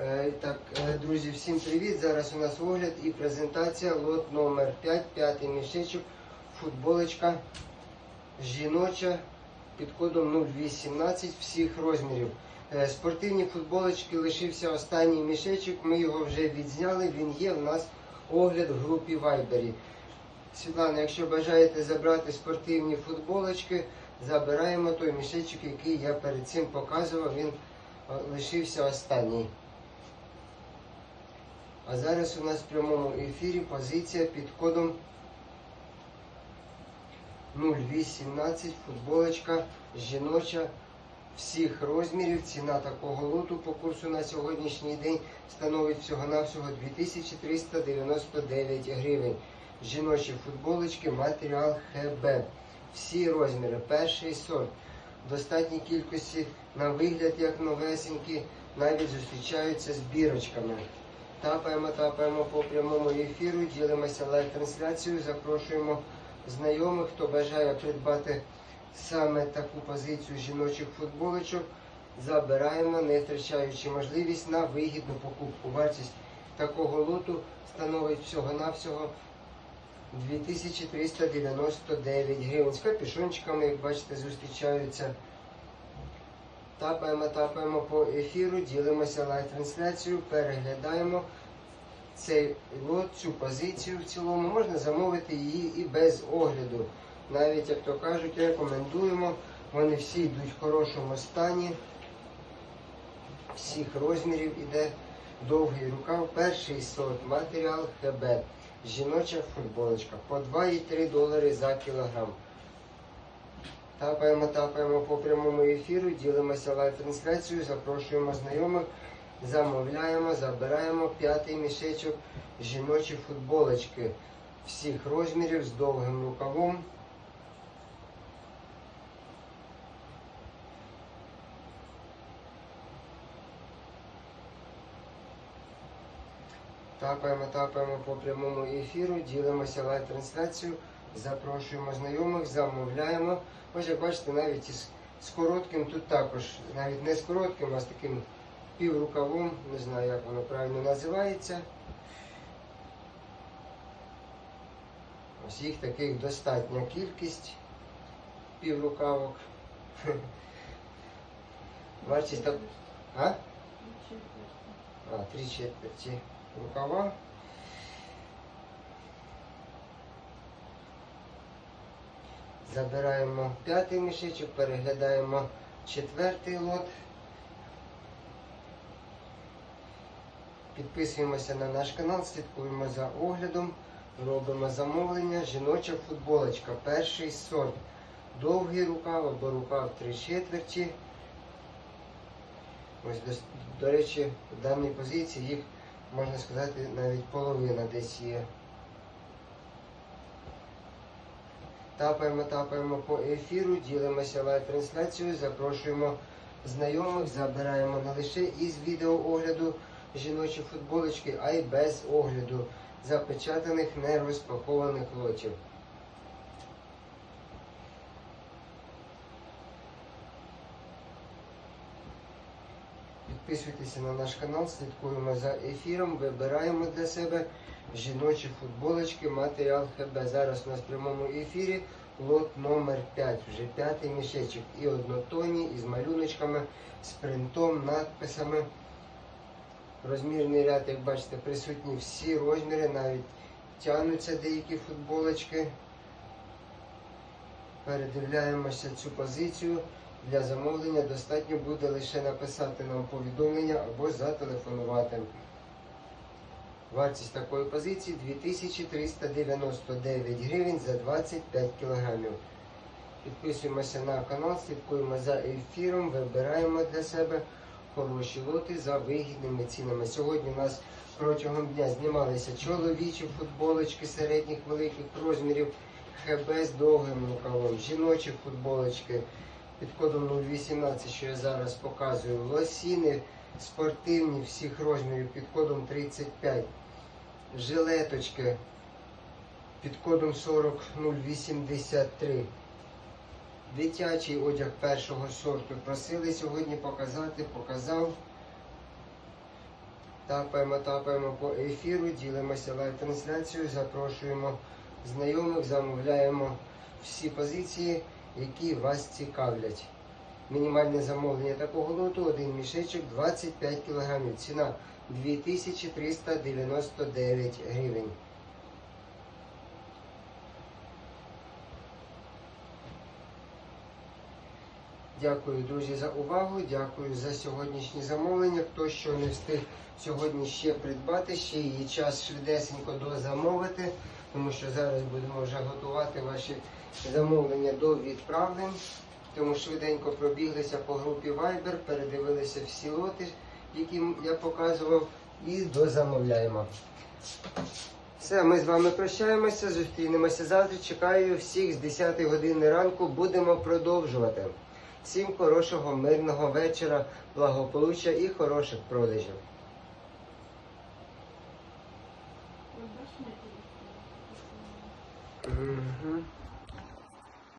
Е, Так, е, друзі, всім привіт! Зараз у нас огляд і презентація лот номер 5, п'ятий мішечок, футболочка жіноча під кодом 018 всіх розмірів. Е, Спортивні футболочки лишився останній мішечок, ми його вже відзняли, він є у нас огляд в групі Вайбері. Світлана, якщо бажаєте забрати спортивні футболочки, забираємо той мішечок, який я перед цим показував, він лишився останній. А зараз у нас в прямому ефірі позиція під кодом 018 футболочка жіноча всіх розмірів. Ціна такого лоту по курсу на сьогоднішній день становить всього-навсього 2399 гривень. Жіночі футболочки, матеріал ХБ. Всі розміри, перший сорт. В достатній кількості на вигляд як новесенькі, навіть зустрічаються з бірочками. Тапаємо, тапаємо по прямому ефіру, ділимося лайв-трансляцією, запрошуємо знайомих, хто бажає придбати саме таку позицію жіночих футболочок. Забираємо, не втрачаючи можливість на вигідну покупку. Вартість такого лоту становить всього-навсього 2399 гривень. З капюшончиками, як бачите, зустрічаються. Тапаємо, тапаємо по ефіру, ділимося лайв-трансляцією, переглядаємо цей лот, цю позицію в цілому. Можна замовити її і без огляду. Навіть, як то кажуть, рекомендуємо. Вони всі йдуть в хорошому стані. Всіх розмірів іде довгий рукав. Перший сорт матеріал ХБ. Жіноча футболочка по 2,3 долари за кілограм. Тапаємо, тапаємо по прямому ефіру, ділимося лайв-трансляцією, запрошуємо знайомих, замовляємо, забираємо п'ятий мішечок жіночі футболочки всіх розмірів з довгим рукавом. Тапаємо, тапаємо по прямому ефіру, ділимося лайв-трансляцією, запрошуємо знайомих, замовляємо. Ось як бачите, навіть із з коротким тут також, навіть не з коротким, а з таким піврукавом, не знаю, як воно правильно називається. Ось їх таких достатня кількість піврукавок. Вартість так. А? А, три четверті рукава. Забираємо п'ятий мішечок, переглядаємо четвертий лот. Підписуємося на наш канал, слідкуємо за оглядом, робимо замовлення. Жіноча футболочка, перший сорт. Довгий рукав або рукав три четверті. Ось, до, до речі, в даній позиції їх, можна сказати, навіть половина десь є. Тапаємо, тапаємо по ефіру, ділимося лайв-трансляцією, запрошуємо знайомих, забираємо не лише із відеоогляду жіночі футболочки, а й без огляду запечатаних нерозпакованих лотів. Підписуйтеся на наш канал, слідкуємо за ефіром, вибираємо для себе жіночі футболочки, матеріал ХБ. Зараз у нас в прямому ефірі лот номер 5, вже п'ятий мішечок. І однотонні, і з малюночками, з принтом, надписами. Розмірний ряд, як бачите, присутні всі розміри, навіть тягнуться деякі футболочки. Передивляємося цю позицію. Для замовлення достатньо буде лише написати нам повідомлення або зателефонувати. Вартість такої позиції 2399 гривень за 25 кілограмів. Підписуємося на канал, слідкуємо за ефіром, вибираємо для себе хороші лоти за вигідними цінами. Сьогодні у нас протягом дня знімалися чоловічі футболочки середніх великих розмірів, ХБ з довгим рукавом, жіночі футболочки під кодом 018, що я зараз показую, лосіни спортивні всіх розмірів під кодом 35, жилеточки під кодом 40083. Дитячий одяг першого сорту просили сьогодні показати, показав. Тапаємо, тапаємо по ефіру, ділимося лайв-трансляцією, запрошуємо знайомих, замовляємо всі позиції, які вас цікавлять. Мінімальне замовлення такого лоту один мішечок 25 кг. Ціна 2399 гривень. Дякую, друзі, за увагу. Дякую за сьогоднішнє замовлення. Хто що не встиг сьогодні ще придбати, ще є час швидесенько дозамовити, тому що зараз будемо вже готувати ваші замовлення до відправлень. Тому швиденько пробіглися по групі Viber, передивилися всі лоти, які я показував, і дозамовляємо. Все, ми з вами прощаємося, зустрінемося завтра. Чекаю всіх з 10 години ранку. Будемо продовжувати. Всім хорошого, мирного вечора, благополуччя і хороших продажів. От